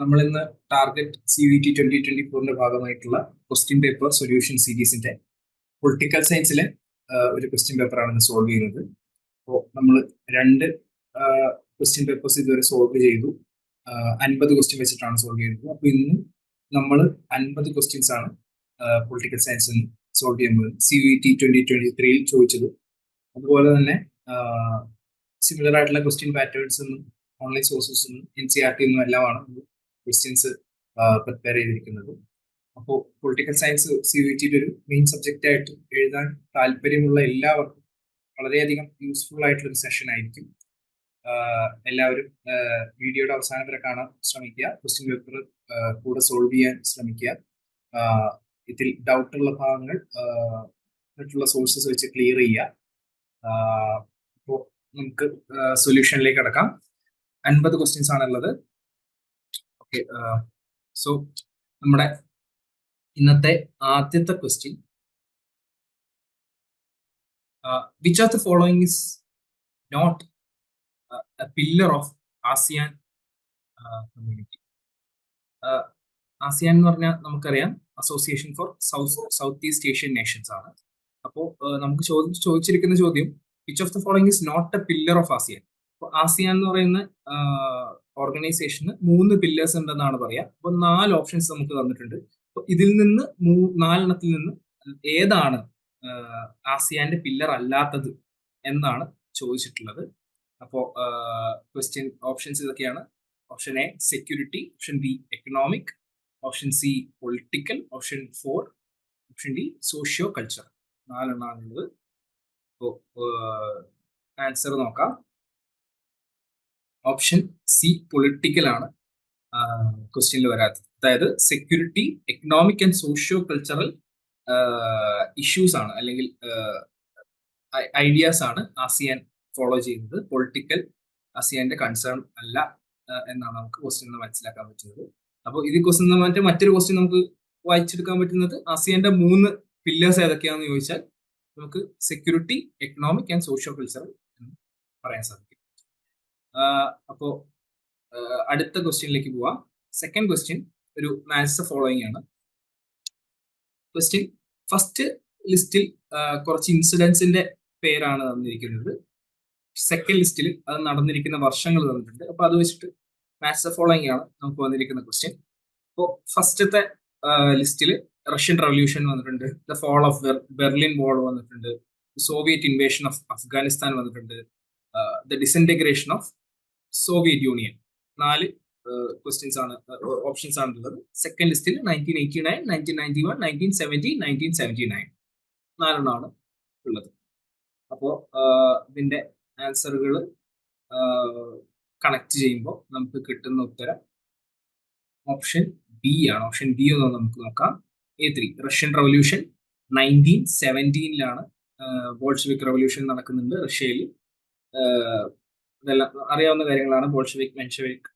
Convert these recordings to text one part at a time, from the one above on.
നമ്മൾ ഇന്ന് target C V T twenty twenty ഫോറിന്റെ ഭാഗമായിട്ടുള്ള ക്വസ്റ്റ്യൻ പേപ്പർ സൊല്യൂഷൻ സീരീസിന്റെ പൊളിറ്റിക്കൽ സയൻസിലെ ഒരു ക്വസ്റ്റ്യൻ ആണ് ഇന്ന് സോൾവ് ചെയ്യുന്നത്. അപ്പോൾ നമ്മൾ രണ്ട് ക്വസ്റ്റ്യൻ പേപ്പേഴ്സ് ഇതുവരെ സോൾവ് ചെയ്തു. അൻപത് ക്വസ്റ്റ്യൻ വെച്ചിട്ടാണ് സോൾവ് ചെയ്തത്. അപ്പോൾ ഇന്ന് നമ്മൾ അൻപത് ക്വസ്റ്റ്യൻസ് ആണ് പൊളിറ്റിക്കൽ സയൻസിൽ സോൾവ് ചെയ്യുന്നത് C V T twenty twenty ത്രീയിൽ ചോദിച്ചത്. അതുപോലെ തന്നെ സിമിലർ ആയിട്ടുള്ള ക്വസ്റ്റ്യൻ പാറ്റേൺസ് എന്നും online sources N C R T എന്നും എല്ലാമാണ് ക്വസ്റ്റ്യൻസ് പ്രിപ്പയർ ചെയ്തിരിക്കുന്നത്. അപ്പോൾ പൊളിറ്റിക്കൽ സയൻസ് സി യു ടിയുടെ ഒരു മെയിൻ സബ്ജക്റ്റ് ആയിട്ട് എഴുതാൻ താല്പര്യമുള്ള എല്ലാവർക്കും വളരെയധികം യൂസ്ഫുൾ ആയിട്ടുള്ള ഒരു സെഷൻ ആയിരിക്കും എല്ലാവരും വീഡിയോയുടെ അവസാനം വരെ കാണാൻ ശ്രമിക്കുക. ക്വസ്റ്റ്യൻ പേപ്പർ കൂടെ സോൾവ് ചെയ്യാൻ ശ്രമിക്കുക. ഇതിൽ ഡൗട്ടുള്ള ഭാഗങ്ങൾ മറ്റുള്ള സോഴ്സസ് വെച്ച് ക്ലിയർ ചെയ്യുക. അപ്പോൾ നമുക്ക് സൊല്യൂഷനിലേക്ക് കിടക്കാം. അൻപത് ക്വസ്റ്റ്യൻസ് ആണുള്ളത്. ഓക്കെ സോ നമ്മുടെ ഇന്നത്തെ ആദ്യത്തെ question which of the following is not pillar of ASEAN community ASEAN എന്ന് പറഞ്ഞാൽ നമുക്കറിയാം association for south south east Asian nations ആണ് അപ്പോൾ നമുക്ക് ചോദിച്ചിരിക്കുന്ന ചോദ്യം which of the following is not a pillar of ASEAN ASEAN എന്ന് പറയുന്ന ഓർഗനൈസേഷന് മൂന്ന് പില്ലേഴ്സ് ഉണ്ടെന്നാണ് പറയാ. അപ്പൊ നാല് ഓപ്ഷൻസ് നമുക്ക് തന്നിട്ടുണ്ട്. ഇതിൽ നിന്ന് മൂ നാലെണ്ണത്തിൽ നിന്ന് ഏതാണ് ആസിയാന്റെ പില്ലർ അല്ലാത്തത് എന്നാണ് ചോദിച്ചിട്ടുള്ളത്. അപ്പോൾ ക്വസ്റ്റ്യൻ ഓപ്ഷൻസ് ഇതൊക്കെയാണ്. Option A security option B economic option C political option four option D socio culture നാലെണ്ണാണുള്ളത് അപ്പോൾ ആൻസർ നോക്കാം. ഓപ്ഷൻ സി പൊളിറ്റിക്കൽ ആണ്. ക്വസ്റ്റ്യനിൽ വരാത്തത്. അതായത് security economic and socio cultural issues ആണ്. അല്ലെങ്കിൽ ഐഡിയാസ് ആണ് ആസിയാൻ ഫോളോ ചെയ്യുന്നത്. പൊളിറ്റിക്കൽ ആസിയാന്റെ കൺസേൺ അല്ല എന്നാണ് നമുക്ക് ക്വസ്റ്റ്യൻ മനസ്സിലാക്കാൻ പറ്റുന്നത്. അപ്പോൾ ഇത് ക്വസ്റ്റ്യൻ മറ്റേ മറ്റൊരു ക്വസ്റ്റ്യൻ നമുക്ക് വായിച്ചെടുക്കാൻ പറ്റുന്നത് ആസിയാന്റെ മൂന്ന് പില്ലേഴ്സ് ഏതൊക്കെയാണെന്ന് ചോദിച്ചാൽ നമുക്ക് security economic and socio cultural എന്ന് പറയാൻ സാധിക്കും. അപ്പോൾ അടുത്ത ക്വസ്റ്റ്യനിലേക്ക് പോവാം. സെക്കൻഡ് ക്വസ്റ്റ്യൻ ഒരു മാത്സ് ഫോളോയിങ് ആണ്. ക്വസ്റ്റ്യൻ ഫസ്റ്റ് ലിസ്റ്റിൽ കുറച്ച് ഇൻസിഡൻസിന്റെ പേരാണ് തന്നിരിക്കുന്നത്. സെക്കൻഡ് ലിസ്റ്റിൽ അത് നടന്നിരിക്കുന്ന വർഷങ്ങൾ തന്നിട്ടുണ്ട്. അപ്പൊ അത് വെച്ചിട്ട് മാത്സ് ഫോളോയിങ് ആണ് നമുക്ക് വന്നിരിക്കുന്ന ക്വസ്റ്റ്യൻ അപ്പോൾ ഫസ്റ്റത്തെ ലിസ്റ്റിൽ റഷ്യൻ റവല്യൂഷൻ വന്നിട്ടുണ്ട്. The fall of Berlin wall വന്നിട്ടുണ്ട്. സോവിയറ്റ് ഇൻവേഷൻ ഓഫ് അഫ്ഗാനിസ്ഥാൻ വന്നിട്ടുണ്ട്. The disintegration of Soviet Union നാല് ക്വസ്റ്റ്യൻസ് ആണ് ഓപ്ഷൻസ് ആണുള്ളത്. സെക്കൻഡ് ലിസ്റ്റിൽ nineteen eighty nine nineteen ninety one nineteen seventy nineteen seventy nine നാലെണ്ണമാണ് ഉള്ളത്. അപ്പോൾ ഇതിന്റെ ആൻസറുകൾ കണക്ട് ചെയ്യുമ്പോൾ നമുക്ക് കിട്ടുന്ന ഉത്തരം ഓപ്ഷൻ ബി ആണ്. ഓപ്ഷൻ ബി ഒന്ന് നമുക്ക് നോക്കാം. A three Russian revolution nineteen സെവന്റീനിലാണ് Bolshevik revolution നടക്കുന്നുണ്ട് റഷ്യയിൽ ഇതെല്ലാം അറിയാവുന്ന കാര്യങ്ങളാണ് ബോൾഷവിക് മെൻഷവിക്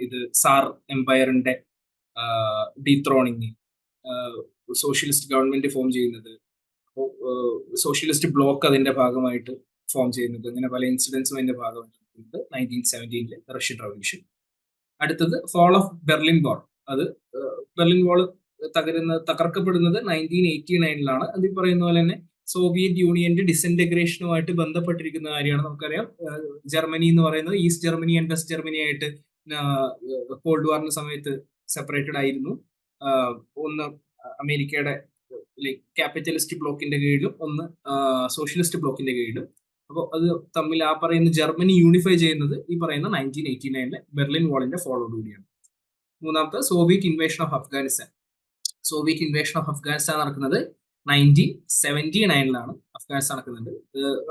ഇത് സാർ എംപയറിന്റെ ഡീത്രോണിങ് സോഷ്യലിസ്റ്റ് ഗവൺമെന്റ് ഫോം ചെയ്യുന്നത് സോഷ്യലിസ്റ്റ് ബ്ലോക്ക് അതിന്റെ ഭാഗമായിട്ട് ഫോം ചെയ്യുന്നത് അങ്ങനെ പല ഇൻസിഡൻസും അതിന്റെ ഭാഗമായിട്ട് നയന്റീൻ സെവന്റീനിലെ റഷ്യൻ റവല്യൂഷൻ. അടുത്തത് ഫോൾ ഓഫ് ബെർലിൻ വാൾ അത് ബെർലിൻ വാൾ തകരുന്ന തകർക്കപ്പെടുന്നത് നയന്റീൻ എയ്റ്റി നയനിലാണ് അതിൽ പറയുന്ന പോലെ തന്നെ സോവിയറ്റ് യൂണിയന്റെ ഡിസിന്റഗ്രേഷനുമായിട്ട് ബന്ധപ്പെട്ടിരിക്കുന്ന കാര്യമാണ് നമുക്കറിയാം. ജർമ്മനി എന്ന് പറയുന്നത് east Germany and west Germany ആയിട്ട് കോൾഡ് വാറിന്റെ സമയത്ത് സെപ്പറേറ്റഡ് ആയിരുന്നു. ഒന്ന് അമേരിക്കയുടെ ക്യാപിറ്റലിസ്റ്റ് ബ്ലോക്കിന്റെ കീഴിലും ഒന്ന് സോഷ്യലിസ്റ്റ് ബ്ലോക്കിന്റെ കീഴിലും. അപ്പോൾ അത് തമ്മിൽ ആ പറയുന്ന ജർമ്മനി യൂണിഫൈ ചെയ്യുന്നത് ഈ പറയുന്ന നയന്റീൻ എയ്റ്റി നയനിലെ ബെർലിൻ വാളിന്റെ ഫോളോടുകൂടിയാണ് മൂന്നാമത്തെ Soviet invasion of Afghanistan Soviet invasion of Afghanistan നടക്കുന്നത് നയന്റീൻ സെവന്റി നയനിലാണ് അഫ്ഗാനിസ്ഥാൻ നടക്കുന്നുണ്ട്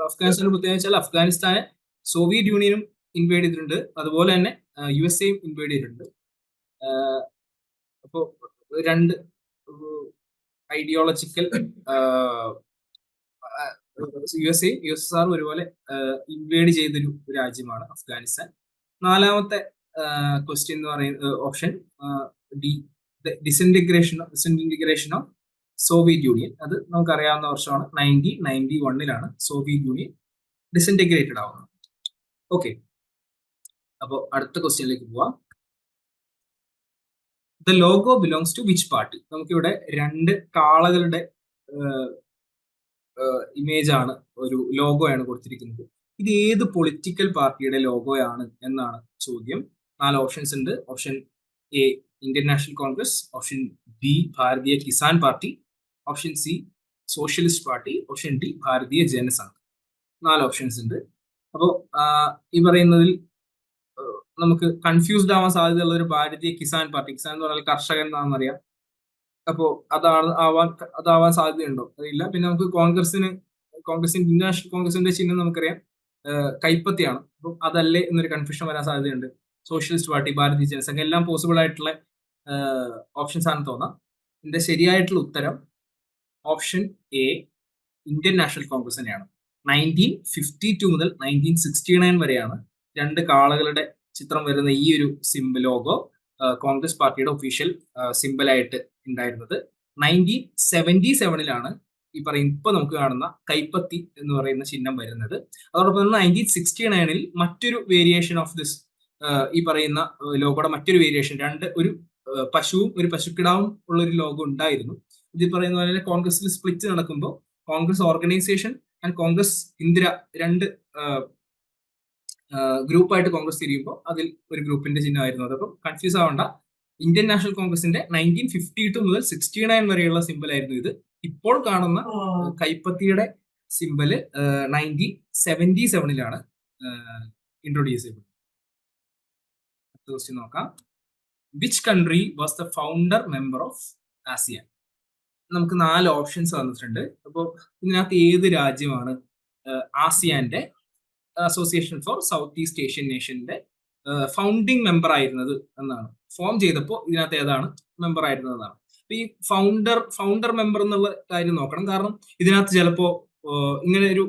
അഫ്ഗാനിസ്ഥാൻ പ്രത്യേകിച്ചാൽ അഫ്ഗാനിസ്ഥാനെ സോവിയറ്റ് യൂണിയനും ഇൻവേഡ് ചെയ്തിട്ടുണ്ട്. അതുപോലെ തന്നെ യു എസ് എയും ഇൻവേഡ് ചെയ്തിട്ടുണ്ട്. അപ്പോൾ രണ്ട് ideological U S A U S S R ഒരുപോലെ ഇൻവേഡ് ചെയ്തൊരു രാജ്യമാണ് അഫ്ഗാനിസ്ഥാൻ. നാലാമത്തെ ക്വസ്റ്റ്യൻ എന്ന് പറയുന്ന option D disintegration disintegration of Soviet union അത് നമുക്കറിയാവുന്ന വർഷമാണ്. നയന്റീൻ നയന്റി വണ്ണിലാണ് സോവിയറ്റ് യൂണിയൻ ഡിസിന്റിഗ്രേറ്റഡ് ആവുന്നത്. ഓക്കെ അപ്പോൾ അടുത്ത ക്വസ്റ്റ്യനിലേക്ക് പോവാം. The logo belongs to which party നമുക്കിവിടെ രണ്ട് കാളകളുടെ ഇമേജ് ആണ് ഒരു ലോഗോ ആണ് കൊടുത്തിരിക്കുന്നത്. ഇത് ഏത് പൊളിറ്റിക്കൽ പാർട്ടിയുടെ ലോഗോയാണ് എന്നാണ് ചോദ്യം. നാല് ഓപ്ഷൻസ് ഉണ്ട്. Option A Indian National Congress option B Bharatiya Kisan party option C socialist party option D Bharatiya Jana Sangh നാല് ഓപ്ഷൻസ് ഉണ്ട്. അപ്പോൾ ഈ പറയുന്നതിൽ നമുക്ക് കൺഫ്യൂസ്ഡ് ആവാൻ സാധ്യതയുള്ള ഒരു ഭാരതീയ കിസാൻ പാർട്ടി. കിസാൻ എന്ന് പറഞ്ഞാൽ കർഷകൻ എന്നാണെന്നറിയാം അപ്പോൾ അതാണ് ആവാൻ അതാവാൻ സാധ്യതയുണ്ടോ? അറിയില്ല. പിന്നെ നമുക്ക് കോൺഗ്രസിന് കോൺഗ്രസിന് ഇന്റർനാഷണൽ നാഷണൽ കോൺഗ്രസിന്റെ ചിഹ്നം നമുക്കറിയാം. കൈപ്പത്തിയാണ്. അപ്പം അതല്ലേ എന്നൊരു കൺഫ്യൂഷൻ വരാൻ സാധ്യതയുണ്ട്. സോഷ്യലിസ്റ്റ് പാർട്ടി ഭാരതീയ ജനസംഘം എല്ലാം പോസിബിൾ ആയിട്ടുള്ള ഓപ്ഷൻസ് ആണെന്ന് തോന്നാം. ഇതിന്റെ ശരിയായിട്ടുള്ള ഉത്തരം option A Indian National Congress തന്നെയാണ്. നയന്റീൻ ഫിഫ്റ്റി ടു മുതൽ നയന്റീൻ സിക്സ്റ്റി നയൻ വരെയാണ് രണ്ട് കാളകളുടെ ചിത്രം വരുന്ന ഈ ഒരു സിംബൽ ലോഗോ കോൺഗ്രസ് പാർട്ടിയുടെ ഒഫീഷ്യൽ സിംബലായിട്ട് ഉണ്ടായിരുന്നത്. നയന്റീൻ സെവന്റി സെവനിലാണ് ഈ പറയും ഇപ്പൊ നമുക്ക് കാണുന്ന കൈപ്പത്തി എന്ന് പറയുന്ന ചിഹ്നം വരുന്നത്. അതോടൊപ്പം തന്നെ നയന്റീൻ സിക്സ്റ്റി നയനിൽ മറ്റൊരു വേരിയേഷൻ ഓഫ് ദിസ് ഈ പറയുന്ന ലോഗോയുടെ മറ്റൊരു വേരിയേഷൻ രണ്ട് ഒരു പശുവും ഒരു പശുക്കിടാവും ഉള്ള ഒരു ലോഗോ ഉണ്ടായിരുന്നു. ഇത് പറയുന്ന പോലെ കോൺഗ്രസിൽ സ്പ്ലിറ്റ് നടക്കുമ്പോൾ Congress organisation and Congress Indira രണ്ട് ഗ്രൂപ്പായിട്ട് കോൺഗ്രസ് തിരിയുമ്പോൾ അതിൽ ഒരു ഗ്രൂപ്പിന്റെ ചിഹ്നമായിരുന്നു. അതപ്പം കൺഫ്യൂസ് ആവണ്ട. ഇന്ത്യൻ നാഷണൽ കോൺഗ്രസിന്റെ നയന്റീൻ ഫിഫ്റ്റി ടു മുതൽ സിക്സ്റ്റി നയൻ വരെയുള്ള സിമ്പിൾ ആയിരുന്നു ഇത്. ഇപ്പോൾ കാണുന്ന കൈപ്പത്തിയുടെ സിമ്പിൾ നയന്റീൻ സെവന്റി സെവനിലാണ് ഇൻട്രൊഡ്യൂസ് അടുത്ത ക്വസ്റ്റ്യൻ നോക്കാം. Which country was the founder member of ASEAN നമുക്ക് നാല് ഓപ്ഷൻസ് വന്നിട്ടുണ്ട്. അപ്പോൾ ഇതിനകത്ത് ഏത് രാജ്യമാണ് ആസിയാന്റെ association for south east Asian നേഷന്റെ founding member ആയിരുന്നത് എന്നാണ്. ഫോം ചെയ്തപ്പോൾ ഇതിനകത്ത് ഏതാണ് മെമ്പർ ആയിരുന്നതാണ് ഈ ഫൗണ്ടർ ഫൗണ്ടർ മെമ്പർ എന്നുള്ള കാര്യം നോക്കണം. കാരണം ഇതിനകത്ത് ചിലപ്പോ ഇങ്ങനെ ഒരു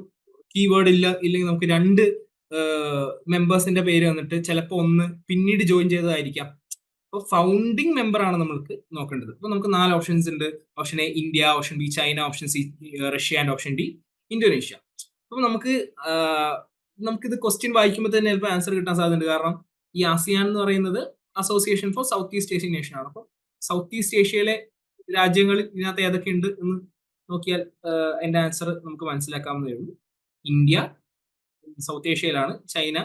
കീവേഡ് ഇല്ല ഇല്ലെങ്കിൽ നമുക്ക് രണ്ട് മെമ്പേഴ്സിന്റെ പേര് വന്നിട്ട് ചിലപ്പോൾ ഒന്ന് പിന്നീട് ജോയിൻ ചെയ്തതായിരിക്കാം. അപ്പോൾ ഫൗണ്ടിങ് മെമ്പർ ആണ് നമ്മൾക്ക് നോക്കേണ്ടത്. അപ്പൊ നമുക്ക് നാല് ഓപ്ഷൻസ് ഉണ്ട്. Option A India option B China option C Russia and option D Indonesia അപ്പൊ നമുക്ക് നമുക്കിത് ക്വസ്റ്റ്യൻ വായിക്കുമ്പോൾ തന്നെ ചിലപ്പോൾ ആൻസർ കിട്ടാൻ സാധ്യതയുണ്ട്. കാരണം ഈ ആസിയാൻ എന്ന് പറയുന്നത് association for south east Asian nation ആണ്. അപ്പോൾ സൗത്ത് ഈസ്റ്റ് ഏഷ്യയിലെ രാജ്യങ്ങളിൽ ഇതിനകത്ത് ഏതൊക്കെ ഉണ്ട് എന്ന് നോക്കിയാൽ എന്റെ ആൻസർ നമുക്ക് മനസ്സിലാക്കാവുന്നതേ ഉള്ളൂ. ഇന്ത്യ സൗത്ത് ഏഷ്യയിലാണ് ചൈന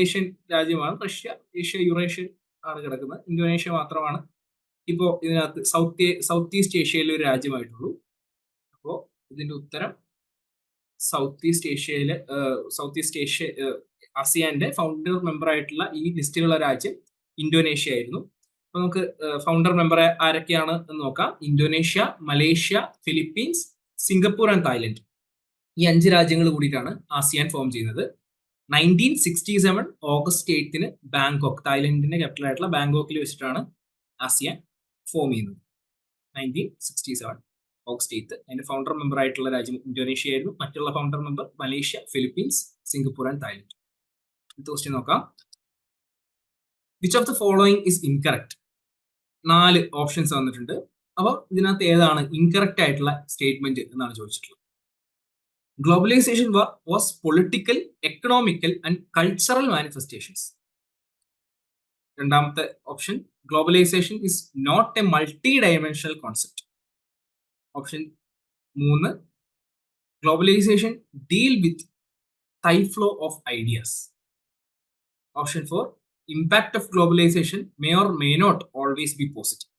ഏഷ്യൻ രാജ്യമാണ്. റഷ്യ ഏഷ്യ യുറേഷ്യൻ ആണ് കിടക്കുന്നത്. ഇന്തോനേഷ്യ മാത്രമാണ്. ഇപ്പോൾ ഇതിനകത്ത് സൗത്ത് സൗത്ത് ഈസ്റ്റ് ഏഷ്യയിലെ ഒരു രാജ്യമായിട്ടുള്ളൂ. അപ്പോൾ ഇതിന്റെ ഉത്തരം സൗത്ത് ഈസ്റ്റ് ഏഷ്യയിലെ സൗത്ത് ഈസ്റ്റ് ഏഷ്യ ആസിയാന്റെ ഫൗണ്ടർ മെമ്പർ ആയിട്ടുള്ള ഈ ലിസ്റ്റിലുള്ള രാജ്യം ഇന്തോനേഷ്യ ആയിരുന്നു. അപ്പൊ നമുക്ക് ഫൗണ്ടർ മെമ്പർ ആരൊക്കെയാണ് എന്ന് നോക്കാം. Indonesia Malaysia Philippines Singapore and Thailand. ഈ അഞ്ച് രാജ്യങ്ങൾ കൂടിയിട്ടാണ് ആസിയാൻ ഫോം ചെയ്യുന്നത്. നയന്റീൻ സിക്സ്റ്റി സെവൻ ഓഗസ്റ്റ് എയ്ത്തിന് ബാങ്കോക്ക് തായ്ലൻഡിന്റെ ക്യാപിറ്റൽ ആയിട്ടുള്ള ബാങ്കോക്കിൽ വെച്ചിട്ടാണ് ആസിയാൻ ഫോം ചെയ്യുന്നത്. Nineteen sixty seven August eighth അതിന്റെ ഫൗണ്ടർ മെമ്പർ ആയിട്ടുള്ള രാജ്യം ഇന്തോനേഷ്യ ആയിരുന്നു. മറ്റുള്ള founder member Malaysia Philippines Singapore and Thailand അടുത്ത ക്വസ്റ്റ്യൻ നോക്കാം. Which of the following is incorrect നാല് ഓപ്ഷൻസ് വന്നിട്ടുണ്ട്. അപ്പോൾ ഇതിനകത്ത് ഏതാണ് ഇൻകറക്റ്റ് ആയിട്ടുള്ള സ്റ്റേറ്റ്മെന്റ് എന്നാണ് ചോദിച്ചിട്ടുള്ളത്. Globalisation was political economical and cultural manifestations രണ്ടാമത്തെ option globalisation is not a multi dimensional concept option മൂന്ന് globalisation deal with the flow of ideas option four impact of globalisation may or may not always be positive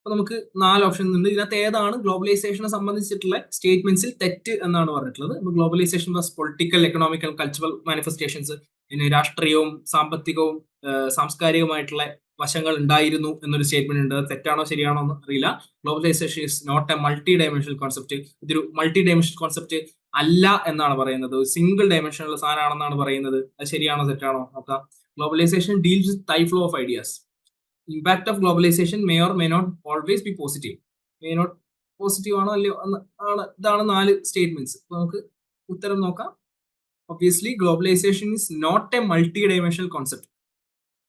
അപ്പൊ നമുക്ക് നാല് option ഉണ്ട്. ഇതിനകത്ത് ഏതാണ്? ഗ്ലോബലൈസേഷനെ സംബന്ധിച്ചിട്ടുള്ള സ്റ്റേറ്റ്മെന്റ്സിൽ തെറ്റ് എന്നാണ് പറഞ്ഞിട്ടുള്ളത്. Globalisation was political economical cultural manifestations പിന്നെ രാഷ്ട്രീയവും സാമ്പത്തികവും സാംസ്കാരികമായിട്ടുള്ള വശങ്ങൾ ഉണ്ടായിരുന്നു എന്നൊരു സ്റ്റേറ്റ്മെന്റ് ഉണ്ട്. തെറ്റാണോ ശരിയാണോ എന്ന് അറിയില്ല. Globalisation is not a multi dimensional concept ഇതൊരു മൾട്ടി ഡൈമെൻഷണൽ കോൺസെപ്റ്റ് അല്ല എന്നാണ് പറയുന്നത്. സിംഗിൾ ഡയമെൻഷനുള്ള സാധനമാണെന്നാണ് പറയുന്നത്. അത് ശരിയാണോ തെറ്റാണോ നോക്കാം. Globalisation deals with flow of ideas impact of globalisation may or may not always be positive may not positive ആണോ അല്ലയോ ആണ് ഇതാണ് നാല് സ്റ്റേറ്റ്മെന്റ്സ് നമുക്ക് ഉത്തരം നോക്കാം. Obviously globalisation is not a multi dimensional concept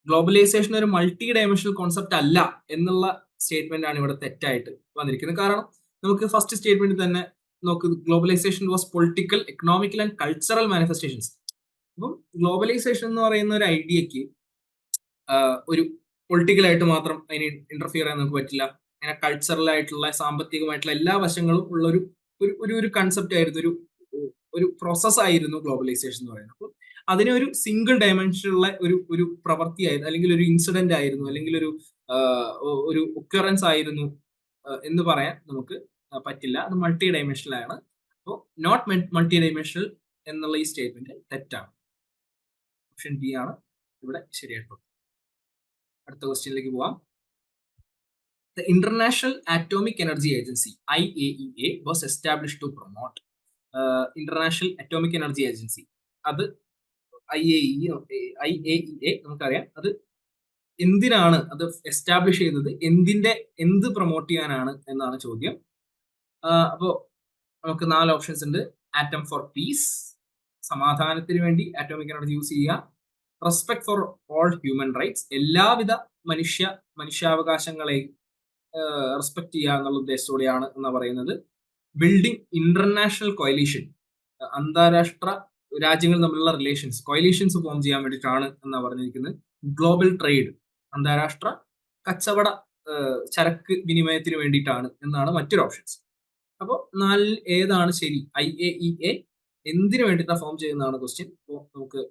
globalisation ഒരു മൾട്ടി ഡൈമെൻഷണൽ കോൺസെപ്റ്റ് അല്ല എന്നുള്ള സ്റ്റേറ്റ്മെന്റ് ആണ് ഇവിടെ തെറ്റായിട്ട് വന്നിരിക്കുന്നത്. കാരണം നമുക്ക് ഫസ്റ്റ് സ്റ്റേറ്റ്മെന്റ് തന്നെ നോക്ക് globalisation was political economical and cultural manifestations അപ്പം ഗ്ലോബലൈസേഷൻ എന്ന് പറയുന്ന ഒരു ഐഡിയക്ക് ഒരു പൊളിറ്റിക്കൽ ആയിട്ട് മാത്രം അതിന് ഇന്റർഫിയർ ചെയ്യാൻ നമുക്ക് പറ്റില്ല. അങ്ങനെ കൾച്ചറലായിട്ടുള്ള സാമ്പത്തികമായിട്ടുള്ള എല്ലാ വശങ്ങളും ഉള്ള ഒരു ഒരു ഒരു കൺസെപ്റ്റ് ആയിരുന്നു ഒരു ഒരു പ്രോസസ് ആയിരുന്നു ഗ്ലോബലൈസേഷൻ എന്ന് പറയുന്നത്. അപ്പോൾ അതിനെ ഒരു സിംഗിൾ ഡയമെൻഷനുള്ള ഒരു ഒരു പ്രവൃത്തി പ്രവൃത്തിയായിരുന്നു അല്ലെങ്കിൽ ഒരു ഇൻസിഡന്റ് ആയിരുന്നു അല്ലെങ്കിൽ ഒരു ഒരു ഒക്കറൻസ് ആയിരുന്നു എന്ന് പറയാൻ നമുക്ക് പറ്റില്ല. അത് മൾട്ടി ഡയമെൻഷണൽ ആണ്. അപ്പോൾ നോട്ട് മൾട്ടി ഡയമെൻഷണൽ എന്നുള്ള ഈ സ്റ്റേറ്റ്മെന്റ് തെറ്റാണ്. ഓപ്ഷൻ ബി ആണ്. ഇവിടെ ശരിയായിട്ടുള്ളത് അടുത്ത ക്വസ്റ്റ്യനിലേക്ക് പോവാം. The International Atomic Energy Agency IAEA was established to promote uh, International Atomic Energy Agency. അത് I A E I A E A നമുക്കറിയാം. അത് എന്തിനാണ് അത് എസ്റ്റാബ്ലിഷ് ചെയ്തത് എന്തിന്റെ എന്ത് പ്രൊമോട്ട് ചെയ്യാനാണ് എന്നാണ് ചോദ്യം. അപ്പോൾ നമുക്ക് നാല് ഓപ്ഷൻസ് ഉണ്ട്. ആറ്റം ഫോർ പീസ് സമാധാനത്തിന് വേണ്ടി ആറ്റോമിക് എനർജി യൂസ് ചെയ്യുക. Respect for all human rights എല്ലാവിധ മനുഷ്യ മനുഷ്യാവകാശങ്ങളെയും റെസ്പെക്ട് ചെയ്യുക എന്നുള്ള ഉദ്ദേശത്തോടെയാണ് എന്ന് പറയുന്നത്. ബിൽഡിംഗ് ഇന്റർനാഷണൽ കൊയലീഷൻ അന്താരാഷ്ട്ര രാജ്യങ്ങൾ തമ്മിലുള്ള റിലേഷൻസ് കൊയലീഷൻസ് ഫോം ചെയ്യാൻ വേണ്ടിയിട്ടാണ് എന്നാണ് പറഞ്ഞിരിക്കുന്നത്. ഗ്ലോബൽ ട്രേഡ് അന്താരാഷ്ട്ര കച്ചവട ചരക്ക് വിനിമയത്തിന് വേണ്ടിയിട്ടാണ് എന്നാണ് മറ്റൊരു ഓപ്ഷൻസ് അപ്പോൾ നാലിൽ ഏതാണ് ശരി? ഐ എ ഇ എ എന്തിനു വേണ്ടിയിട്ടാണ് ഫോം ചെയ്യുന്നതാണ് ക്വസ്റ്റ്യൻ അപ്പോൾ നമുക്ക്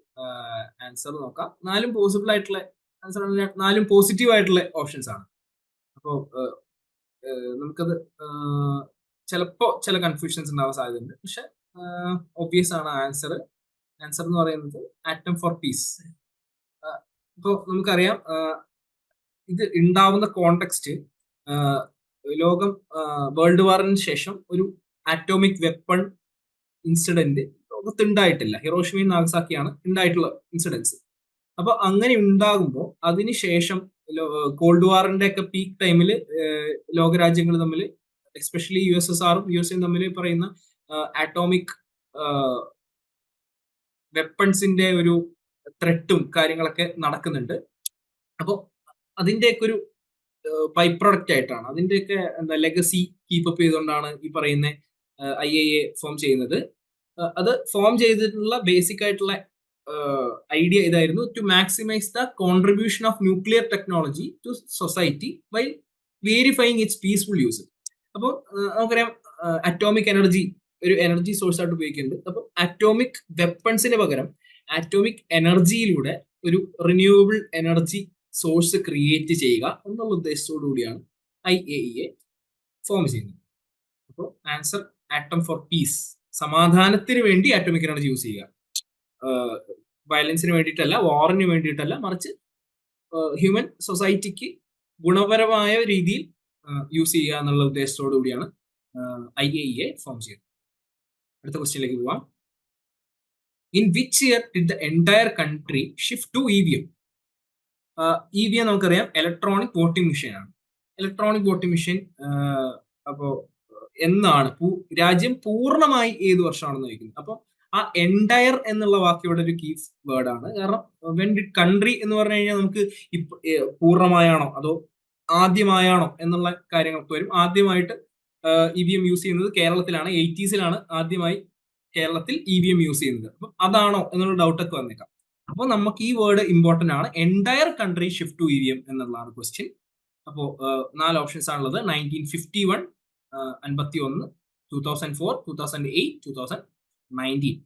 ആൻസർ നോക്കാം. നാലും പോസിബിൾ ആയിട്ടുള്ള ആൻസർ നാലും പോസിറ്റീവ് ആയിട്ടുള്ള ഓപ്ഷൻസ് ആണ്. അപ്പോൾ നമുക്കത് ചിലപ്പോ ചില കൺഫ്യൂഷൻസ് ഉണ്ടാവാൻ സാധ്യതയുണ്ട്. പക്ഷെ ഒബ്വിയസ് ആണ് ആൻസർ ആൻസർ എന്ന് പറയുന്നത് ആറ്റം ഫോർ പീസ് ഇപ്പോൾ നമുക്കറിയാം ഇത് ഉണ്ടാവുന്ന കോണ്ടെക്സ്റ്റ് ലോകം വേൾഡ് വാറിന് ശേഷം ഒരു ആറ്റോമിക് വെപ്പൺ ഇൻസിഡന്റ് ലോകത്ത് ഉണ്ടായിട്ടില്ല ഹിറോഷിമയും നാഗസാക്കിയാണ് ഉണ്ടായിട്ടുള്ള ഇൻസിഡൻസ് അപ്പൊ അങ്ങനെ ഉണ്ടാകുമ്പോൾ അതിനുശേഷം കോൾഡ് വാറിന്റെ ഒക്കെ പീക്ക് ടൈമിൽ ലോകരാജ്യങ്ങൾ തമ്മിൽ എസ്പെഷ്യലി യു എസ് എസ് ആറും യു എസ് എയും തമ്മിൽ പറയുന്ന ആറ്റോമിക് വെപ്പൺസിന്റെ ഒരു ത്രെട്ടും കാര്യങ്ങളൊക്കെ നടക്കുന്നുണ്ട്. അപ്പോൾ അതിന്റെയൊക്കെ ഒരു ബൈ പ്രൊഡക്റ്റ് ആയിട്ടാണ്. അതിന്റെയൊക്കെ എന്താ ലെഗസി കീപ്പ് അപ്പ് ചെയ്തുകൊണ്ടാണ് ഈ പറയുന്ന ഐ എ എ ഫോം ചെയ്യുന്നത്. അത് ഫോം ചെയ്തിട്ടുള്ള ബേസിക് ആയിട്ടുള്ള ഐഡിയ ഇതായിരുന്നു. To maximise the contribution of nuclear technology to society while verifying its peaceful use അപ്പോൾ നമുക്കറിയാം അറ്റോമിക് എനർജി ഒരു എനർജി സോഴ്സ് ആയിട്ട് ഉപയോഗിക്കുന്നുണ്ട്. അപ്പോൾ അറ്റോമിക് വെപ്പൺസിന് പകരം അറ്റോമിക് എനർജിയിലൂടെ ഒരു റിന്യൂവബിൾ എനർജി സോഴ്സ് ക്രിയേറ്റ് ചെയ്യുക എന്നുള്ള ഉദ്ദേശത്തോടു കൂടിയാണ് I A E A form ചെയ്യുന്നത്. അപ്പോൾ ആൻസർ ആറ്റം ഫോർ പീസ് സമാധാനത്തിന് വേണ്ടി ആറ്റോമിക് എനർജി യൂസ് ചെയ്യുക. വയലൻസിന് വേണ്ടിയിട്ടല്ല വാറിന് വേണ്ടിയിട്ടല്ല മറിച്ച് ഹ്യൂമൻ സൊസൈറ്റിക്ക് ഗുണപരമായ രീതിയിൽ യൂസ് ചെയ്യുക എന്നുള്ള ഉദ്ദേശത്തോടു കൂടിയാണ് I A E A form ചെയ്യുന്നത്. അടുത്ത ക്വസ്റ്റ്യനിലേക്ക് പോവാം. In which year did the entire country shift to E V M E V M നമുക്കറിയാം ഇലക്ട്രോണിക് വോട്ടിംഗ് മെഷീൻ ആണ്. ഇലക്ട്രോണിക് വോട്ടിംഗ് മെഷീൻ അപ്പോൾ എന്നാണ് രാജ്യം പൂർണമായി ഏത് വർഷമാണെന്ന് ചോദിക്കുന്നത് അപ്പോൾ ആ എൻടയർ എന്നുള്ള വാക്ക് ഇവിടെ ഒരു കീ വേർഡ് ആണ്. കാരണം വെൻ ഡിഡ് കൺട്രി എന്ന് പറഞ്ഞു കഴിഞ്ഞാൽ നമുക്ക് പൂർണമായാണോ അതോ ആദ്യമായാണോ എന്നുള്ള കാര്യങ്ങളൊക്കെ വരും. ആദ്യമായിട്ട് ഇ വി എം യൂസ് ചെയ്യുന്നത് കേരളത്തിലാണ്. എയ്റ്റീസിലാണ് ആദ്യമായി കേരളത്തിൽ ഇ വി എം യൂസ് ചെയ്യുന്നത്. അപ്പം അതാണോ എന്നുള്ള ഡൗട്ടൊക്കെ വന്നേക്കാം. അപ്പോൾ നമുക്ക് ഈ വേർഡ് ഇമ്പോർട്ടന്റ് ആണ്. Entire country shift to E V M എന്നുള്ളതാണ് ക്വസ്റ്റ്യൻ അപ്പോൾ നാല് ഓപ്ഷൻസ് ആണുള്ളത്. നയന്റീൻ ഫിഫ്റ്റി വൺ അൻപത്തി ഒന്ന് two thousand four two thousand eight two thousand nineteen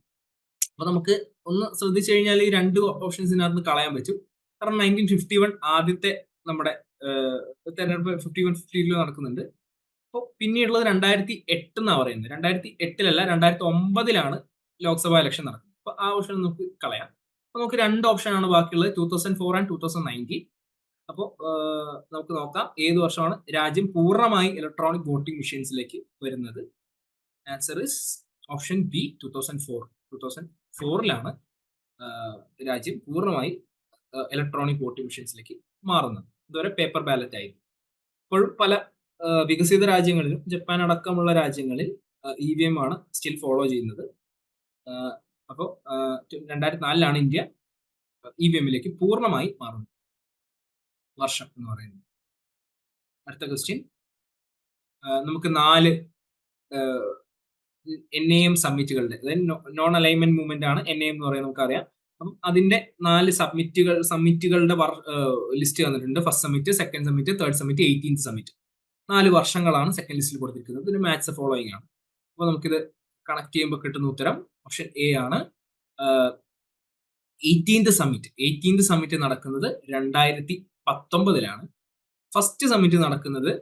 അപ്പൊ നമുക്ക് ഒന്ന് ശ്രദ്ധിച്ചു കഴിഞ്ഞാൽ ഈ രണ്ട് ഓപ്ഷൻസിനകത്ത് കളയാൻ പറ്റും. കാരണം നയന്റീൻ ഫിഫ്റ്റി വൺ ആദ്യത്തെ നമ്മുടെ തെരഞ്ഞെടുപ്പ് ഫിഫ്റ്റി വൺ ഫിഫ്റ്റിയിൽ നടക്കുന്നുണ്ട്. അപ്പോൾ പിന്നീടുള്ളത് രണ്ടായിരത്തി എട്ട് എന്നാണ് പറയുന്നത്. രണ്ടായിരത്തി എട്ടിലല്ല രണ്ടായിരത്തി ഒമ്പതിലാണ് ലോക്സഭാ ഇലക്ഷൻ നടക്കുന്നത്. അപ്പൊ ആ ഓപ്ഷൻ നമുക്ക് കളയാം. അപ്പൊ നമുക്ക് രണ്ട് ഓപ്ഷനാണ് ബാക്കിയുള്ളത് two thousand four and two thousand nineteen അപ്പോൾ നമുക്ക് നോക്കാം. ഏത് വർഷമാണ് രാജ്യം പൂർണമായി ഇലക്ട്രോണിക് വോട്ടിംഗ് മെഷീൻസിലേക്ക് വരുന്നത്? Answer is option B two thousand four two thousand ഫോറിലാണ് രാജ്യം പൂർണമായി ഇലക്ട്രോണിക് വോട്ടിംഗ് മെഷീൻസിലേക്ക് മാറുന്നത്. ഇതുവരെ പേപ്പർ ബാലറ്റ് ആയിരുന്നു. ഇപ്പോഴും പല വികസിത രാജ്യങ്ങളിലും ജപ്പാൻ അടക്കമുള്ള രാജ്യങ്ങളിൽ ഇ വി എം ആണ് സ്റ്റിൽ ഫോളോ ചെയ്യുന്നത്. അപ്പോൾ രണ്ടായിരത്തി നാലിലാണ് ഇന്ത്യ ഇ വി എമ്മിലേക്ക് പൂർണമായി മാറുന്നത്. വർഷം എന്ന് പറയുന്നത്. അടുത്ത ക്വസ്റ്റ്യൻ നമുക്ക് നാല് എൻ എ എം സബ്മിറ്റുകളുടെ അതായത് നോൺ അലൈൻമെന്റ് മൂവ്മെന്റ് ആണ് എൻ എ എം എന്ന് പറയുന്നത് നമുക്കറിയാം. അപ്പം അതിന്റെ നാല് സബ്മിറ്റുകൾ സബ്മിറ്റുകളുടെ ലിസ്റ്റ് തന്നിട്ടുണ്ട് first summit second summit third summit eighteenth summit നാല് വർഷങ്ങളാണ് സെക്കൻഡ് ലിസ്റ്റിൽ കൊടുത്തിരിക്കുന്നത്. ഇതിന് മാത്സ് ഫോളോയിങ് ആണ്. അപ്പോൾ നമുക്കിത് കണക്ട് ചെയ്യുമ്പോൾ കിട്ടുന്ന ഉത്തരം ഓപ്ഷൻ എ ആണ്. എയ്റ്റീൻത് സമ്മിറ്റ് എയ്റ്റീൻത് സമ്മിറ്റ് നടക്കുന്നത് രണ്ടായിരത്തി പത്തൊമ്പതിലാണ്. ഫസ്റ്റ് സമ്മിറ്റ് നടക്കുന്നത്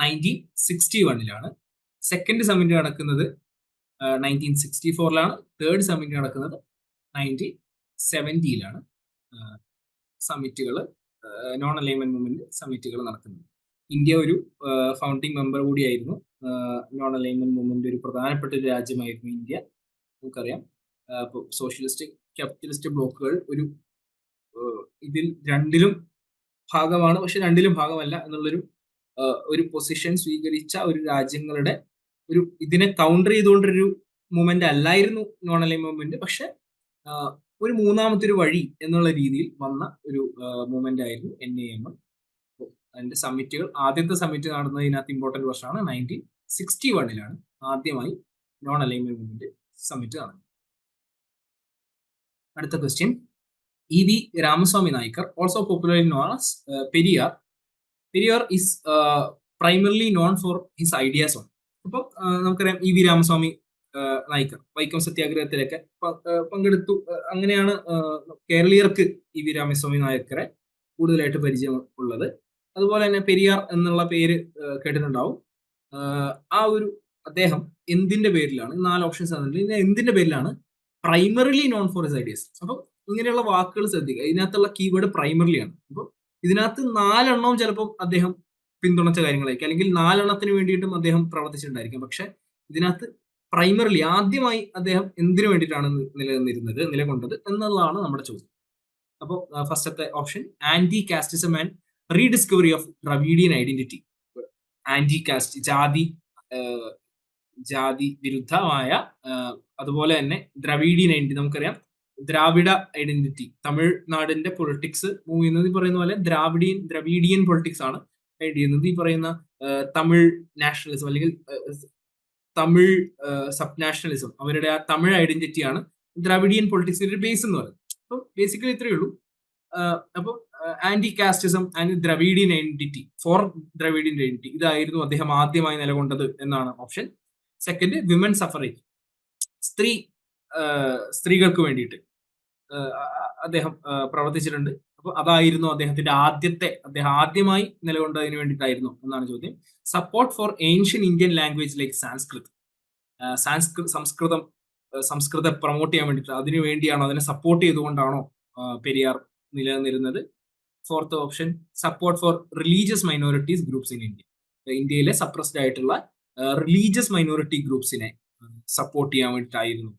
നയന്റീൻ സിക്സ്റ്റി വണ്ണിലാണ് സെക്കൻഡ് സമ്മിറ്റ് നടക്കുന്നത് നയന്റീൻ സിക്സ്റ്റി ഫോറിലാണ് തേർഡ് സമ്മിറ്റ് നടക്കുന്നത് നയന്റീൻ സെവന്റിയിലാണ് സമ്മിറ്റുകൾ നോൺ അലൈൻമെന്റ് മൂവ്മെന്റ് സമ്മിറ്റുകൾ നടക്കുന്നത്. ഇന്ത്യ ഒരു ഫൗണ്ടിങ് മെമ്പർ കൂടിയായിരുന്നു. നോൺ അലൈൻമെന്റ് മൂവ്മെന്റ് ഒരു പ്രധാനപ്പെട്ട ഒരു രാജ്യമായിരുന്നു ഇന്ത്യ. നമുക്കറിയാം. സോഷ്യലിസ്റ്റ് ക്യാപിറ്റലിസ്റ്റ് ബ്ലോക്കുകൾ ഒരു ഇതിൽ രണ്ടിലും ഭാഗമാണ്. പക്ഷെ രണ്ടിലും ഭാഗമല്ല എന്നുള്ളൊരു ഒരു പൊസിഷൻ സ്വീകരിച്ച ഒരു രാജ്യങ്ങളുടെ ഒരു ഇതിനെ കൗണ്ടർ ചെയ്തുകൊണ്ടൊരു മൂവ്മെന്റ് അല്ലായിരുന്നു നോൺ അലൈൻ മൂവ്മെന്റ് പക്ഷെ ഒരു മൂന്നാമത്തെ ഒരു വഴി എന്നുള്ള രീതിയിൽ വന്ന ഒരു മൂവ്മെന്റ് ആയിരുന്നു എൻ ഐ എം അതിന്റെ സമ്മിറ്റുകൾ ആദ്യത്തെ സമ്മിറ്റ് നടന്നതിനകത്ത് ഇമ്പോർട്ടന്റ് വർഷമാണ്. നയന്റീൻ സിക്സ്റ്റി വണ്ണിലാണ് ആദ്യമായി നോൺ അലൈൻമെന്റ് മൂവ്മെന്റ് സമ്മിറ്റ് നടന്നത്. അടുത്ത question E V Ramaswamy Naicker also popular in known as Periyar Periyar is primarily known for his ideas on അപ്പൊ നമുക്കറിയാം ഇ വി രാമസ്വാമി നായിക്കർ വൈക്കം സത്യാഗ്രഹത്തിലൊക്കെ പങ്കെടുത്തു. അങ്ങനെയാണ് കേരളീയർക്ക് ഇ വി രാമസ്വാമി നായക്കറെ കൂടുതലായിട്ട് പരിചയം ഉള്ളത്. അതുപോലെ തന്നെ പെരിയാർ എന്നുള്ള പേര് കേട്ടിട്ടുണ്ടാവും. ആ ഒരു അദ്ദേഹം എന്തിന്റെ പേരിലാണ് നാല് ഓപ്ഷൻസ് എന്തിന്റെ പേരിലാണ്? Primarily known for his ideas അപ്പം ഇങ്ങനെയുള്ള വാക്കുകൾ ശ്രദ്ധിക്കുക. ഇതിനകത്തുള്ള കീവേഡ് പ്രൈമറിയാണ് ആണ്. അപ്പം ഇതിനകത്ത് നാലെണ്ണവും ചിലപ്പോൾ അദ്ദേഹം പിന്തുണച്ച കാര്യങ്ങളായിരിക്കും. അല്ലെങ്കിൽ നാലെണ്ണത്തിന് വേണ്ടിയിട്ടും അദ്ദേഹം പ്രവർത്തിച്ചിട്ടുണ്ടായിരിക്കും. പക്ഷെ ഇതിനകത്ത് പ്രൈമറിലി ആദ്യമായി അദ്ദേഹം എന്തിനു വേണ്ടിയിട്ടാണ് നിലനിന്നിരുന്നത് നിലകൊണ്ടത് എന്നുള്ളതാണ് നമ്മുടെ ചോദ്യം. അപ്പോൾ ഫസ്റ്റത്തെ option anti casteism and rediscovery of Dravidian identity anti caste ജാതി ജാതി വിരുദ്ധമായ അതുപോലെ തന്നെ ദ്രവീഡിയൻ ഐഡന്റിറ്റി നമുക്കറിയാം. ദ്രാവിഡ ഐഡന്റിറ്റി തമിഴ്നാടിന്റെ പൊളിറ്റിക്സ് മൂവ് ചെയ്യുന്നത് ഈ പറയുന്ന പോലെ ദ്രാവിഡിയൻ ദ്രവീഡിയൻ പൊളിറ്റിക്സ് ആണ്. ലീഡ് ചെയ്യുന്നത് ഈ പറയുന്ന തമിഴ് നാഷണലിസം അല്ലെങ്കിൽ തമിഴ് സബ് നാഷണലിസം അവരുടെ ആ തമിഴ് ഐഡന്റിറ്റിയാണ് ദ്രാവിഡിയൻ പൊളിറ്റിക്സിന്റെ ബേസ് എന്ന് പറയുന്നത്. അപ്പം ബേസിക്കലി ഇത്രയേ ഉള്ളൂ. അപ്പം anti casteism and Dravidian identity for Dravidian identity ഇതായിരുന്നു അദ്ദേഹം ആദ്യമായി നിലകൊണ്ടത് എന്നാണ് ഓപ്ഷൻ സെക്കൻഡ് വിമൻ സഫറേജ് സ്ത്രീ സ്ത്രീകൾക്ക് വേണ്ടിയിട്ട്. അദ്ദേഹം പ്രവർത്തിച്ചിട്ടുണ്ട്. അപ്പൊ അതായിരുന്നു അദ്ദേഹത്തിന്റെ ആദ്യത്തെ അദ്ദേഹം ആദ്യമായി നിലകൊണ്ടതിന് വേണ്ടിയിട്ടായിരുന്നു എന്നാണ് ചോദ്യം. Support for ancient Indian language like Sanskrit സംസ്കൃതം സംസ്കൃതം പ്രൊമോട്ട് ചെയ്യാൻ വേണ്ടിയിട്ട് അതിനു വേണ്ടിയാണോ അതിനെ സപ്പോർട്ട് ചെയ്തുകൊണ്ടാണോ പെരിയാർ നിലനിന്നിരുന്നത്. Fourth option support for religious minorities groups in India ഇന്ത്യയിലെ സപ്രസ്ഡ് ആയിട്ടുള്ള റിലീജിയസ് മൈനോറിറ്റി ഗ്രൂപ്പ്സിനെ സപ്പോർട്ട് ചെയ്യാൻ വേണ്ടിയിട്ടായിരുന്നു.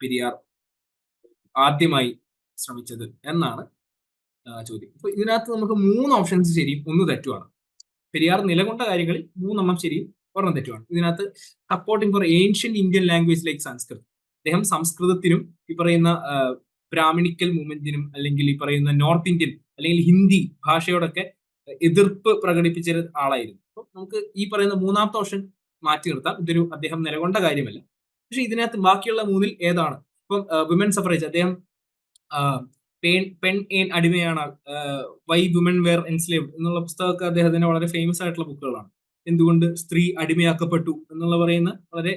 പെരിയാർ ആദ്യമായി ശ്രമിച്ചത് എന്നാണ് ചോദ്യം. അപ്പൊ ഇതിനകത്ത് നമുക്ക് മൂന്ന് ഓപ്ഷൻസ് ശരിയും ഒന്ന് തെറ്റുമാണ് പെരിയാർ നിലകൊണ്ട കാര്യങ്ങളിൽ മൂന്നെണ്ണം ശരിയും ഒരെണ്ണം തെറ്റുമാണ് ഇതിനകത്ത് supporting for ancient Indian language like സംസ്കൃതം അദ്ദേഹം സംസ്കൃതത്തിനും ഈ പറയുന്ന ബ്രാഹ്മണിക്കൽ മൂവ്മെന്റിനും അല്ലെങ്കിൽ ഈ പറയുന്ന നോർത്ത് ഇന്ത്യൻ അല്ലെങ്കിൽ ഹിന്ദി ഭാഷയോടൊക്കെ എതിർപ്പ് പ്രകടിപ്പിച്ച ആളായിരുന്നു. അപ്പൊ നമുക്ക് ഈ പറയുന്ന മൂന്നാമത്തെ ഓപ്ഷൻ മാറ്റി നിർത്താം. ഇതൊരു അദ്ദേഹം നിലകൊണ്ട കാര്യമല്ല. പക്ഷെ ഇതിനകത്ത് ബാക്കിയുള്ള മൂന്നിൽ ഏതാണ്? ഇപ്പം വിമൻ സഫറേജ് അദ്ദേഹം പെൺ പെൺ ഏൻ അടിമയാണ് വൈ വിമൻ വെയർ എൻസ്ലേവ് എന്നുള്ള പുസ്തകമൊക്കെ അദ്ദേഹത്തിന്റെ വളരെ ഫേമസ് ആയിട്ടുള്ള ബുക്കുകളാണ്. എന്തുകൊണ്ട് സ്ത്രീ അടിമയാക്കപ്പെട്ടു എന്നുള്ള പറയുന്ന വളരെ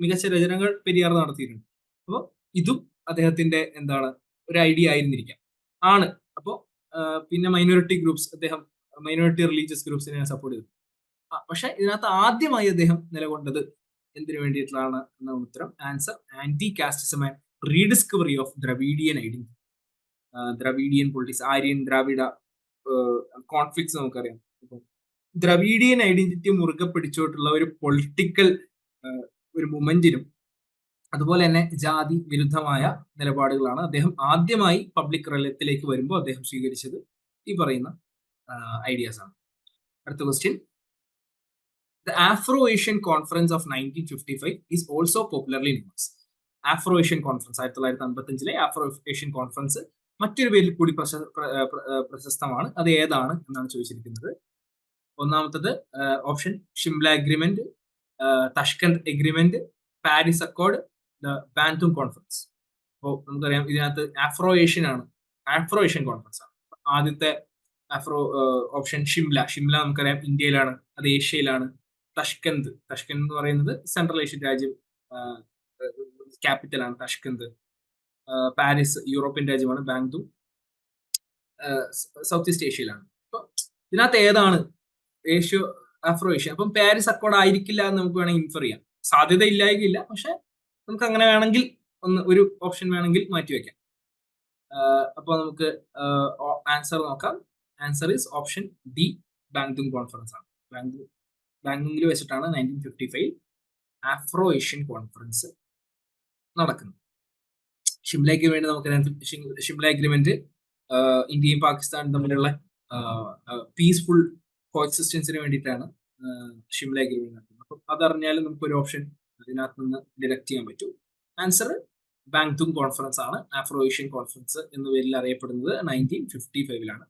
മികച്ച രചനകൾ പെരിയാർ നടത്തിയിട്ടുണ്ട്. അപ്പോൾ ഇതും അദ്ദേഹത്തിന്റെ എന്താണ് ഒരു ഐഡിയ ആയിരുന്നിരിക്കാം. ആണ്. അപ്പോൾ പിന്നെ മൈനോറിറ്റി ഗ്രൂപ്പ്സ് അദ്ദേഹം മൈനോറിറ്റി റിലീജിയസ് ഗ്രൂപ്പ്സിനെ സപ്പോർട്ട് ചെയ്തു. പക്ഷെ ഇതിനകത്ത് ആദ്യമായി അദ്ദേഹം നിലകൊണ്ടത് എന്തിനു വേണ്ടിയിട്ടുള്ളതാണ് എന്ന ഉത്തരം. Answer anti casteism and rediscovery of Dravidian identity Dravidian politics Aryan Dravida conflicts നമുക്കറിയാം. ദ്രവീഡിയൻ ഐഡന്റിറ്റി മുറുകെ പിടിച്ചോട്ടുള്ള ഒരു പൊളിറ്റിക്കൽ ഒരു മൊമെന്റിനും അതുപോലെ തന്നെ ജാതി വിരുദ്ധമായ നിലപാടുകളാണ് അദ്ദേഹം ആദ്യമായി പബ്ലിക് റലത്തിലേക്ക് വരുമ്പോൾ അദ്ദേഹം സ്വീകരിച്ചത് ഈ പറയുന്ന ഐഡിയാസ് ആണ്. അടുത്ത question Afro Asian conference of nineteen fifty five is also popularly knows Afro Asian conference ആയിരത്തി തൊള്ളായിരത്തി അമ്പത്തഞ്ചിലെ ആഫ്രോ ഏഷ്യൻ കോൺഫറൻസ് മറ്റൊരു പേരിൽ കൂടി പ്രശസ്തമാണ്. അത് ഏതാണ് എന്നാണ് ചോദിച്ചിരിക്കുന്നത്. ഒന്നാമത്തത് option Shimla agreement Tashkent agreement Paris accord Bandung conference അപ്പോൾ നമുക്കറിയാം ഇതിനകത്ത് ആഫ്രോ ഏഷ്യൻ ആണ്. ആഫ്രോ ഏഷ്യൻ കോൺഫറൻസ് ആണ്. ആദ്യത്തെ ആഫ്രോ ഓപ്ഷൻ ഷിംല ഷിംല നമുക്കറിയാം ഇന്ത്യയിലാണ് അത് ഏഷ്യയിലാണ്. തഷ്കന്ത്. തഷ്കന്ത് എന്ന് പറയുന്നത് സെൻട്രൽ ഏഷ്യൻ രാജ്യം ക്യാപിറ്റലാണ് തഷ്കന്ത്. പാരീസ് യൂറോപ്യൻ രാജ്യമാണ് ബാങ്തു സൗത്ത് ഈസ്റ്റ് ഏഷ്യയിലാണ് അപ്പൊ ഇതിനകത്ത് ഏതാണ്? ഏഷ്യ ആഫ്രോ ഏഷ്യ അപ്പം പാരീസ് അക്കോർഡ് ആയിരിക്കില്ല എന്ന് നമുക്ക് വേണമെങ്കിൽ ഇൻഫർ ചെയ്യാം. സാധ്യത ഇല്ലായിരിക്കില്ല പക്ഷെ നമുക്ക് അങ്ങനെ വേണമെങ്കിൽ ഒന്ന് ഒരു ഓപ്ഷൻ വേണമെങ്കിൽ മാറ്റി വെക്കാം. അപ്പോൾ നമുക്ക് ആൻസർ നോക്കാം. Answer is option D Bandung conference ആണ്. ബാങ്തു ബാങ്കുങ്ങിൽ വെച്ചിട്ടാണ് nineteen fifty five Afro Asian conference നടക്കുന്നത് ഷിംല അഗ്രിമെന്റ് നമുക്ക് ഷിംല അഗ്രിമെന്റ് ഇന്ത്യയും പാകിസ്ഥാനും തമ്മിലുള്ള പീസ്ഫുൾ കോഎക്സിസ്റ്റൻസിന് വേണ്ടിയിട്ടാണ് ഷിംല അഗ്രിമെന്റ് നടക്കുന്നത്. അപ്പം അതറിഞ്ഞാൽ നമുക്ക് ഒരു ഓപ്ഷൻ അതിനകത്ത് നിന്ന് ഡിലക്ട് ചെയ്യാൻ പറ്റും. ആൻസർ ബാങ്തുങ് കോൺഫറൻസ് ആണ്. ആഫ്രോ ഏഷ്യൻ കോൺഫറൻസ് എന്ന പേരിൽ അറിയപ്പെടുന്നത് നയന്റീൻ ഫിഫ്റ്റി ഫൈവിലാണ്